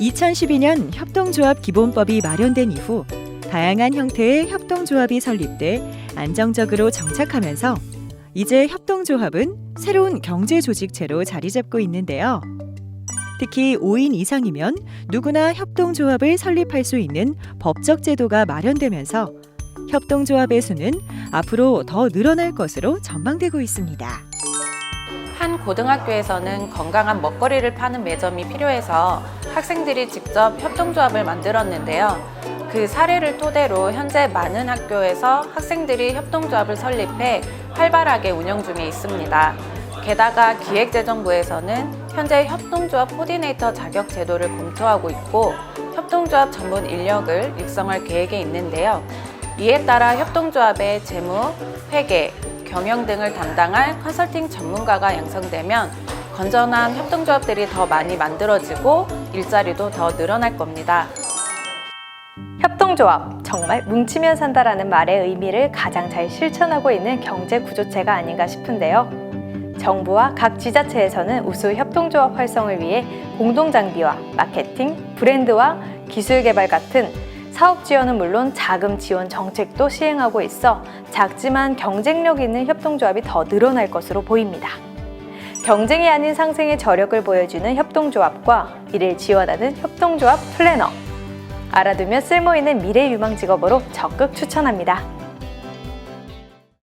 2012년 협동조합 기본법이 마련된 이후 다양한 형태의 협동조합이 설립돼 안정적으로 정착하면서 이제 협동조합은 새로운 경제 조직체로 자리 잡고 있는데요. 특히 5인 이상이면 누구나 협동조합을 설립할 수 있는 법적 제도가 마련되면서 협동조합의 수는 앞으로 더 늘어날 것으로 전망되고 있습니다. 한 고등학교에서는 건강한 먹거리를 파는 매점이 필요해서 학생들이 직접 협동조합을 만들었는데요. 그 사례를 토대로 현재 많은 학교에서 학생들이 협동조합을 설립해 활발하게 운영 중에 있습니다. 게다가 기획재정부에서는 현재 협동조합 코디네이터 자격 제도를 검토하고 있고 협동조합 전문 인력을 육성할 계획에 있는데요. 이에 따라 협동조합의 재무, 회계, 경영 등을 담당할 컨설팅 전문가가 양성되면 건전한 협동조합들이 더 많이 만들어지고 일자리도 더 늘어날 겁니다. 협동조합, 정말 뭉치면 산다라는 말의 의미를 가장 잘 실천하고 있는 경제 구조체가 아닌가 싶은데요. 정부와 각 지자체에서는 우수 협동조합 활성을 위해 공동장비와 마케팅, 브랜드와 기술 개발 같은 사업 지원은 물론 자금 지원 정책도 시행하고 있어 작지만 경쟁력 있는 협동조합이 더 늘어날 것으로 보입니다. 경쟁이 아닌 상생의 저력을 보여주는 협동조합과 이를 지원하는 협동조합 플래너. 알아두면 쓸모 있는 미래 유망 직업으로 적극 추천합니다.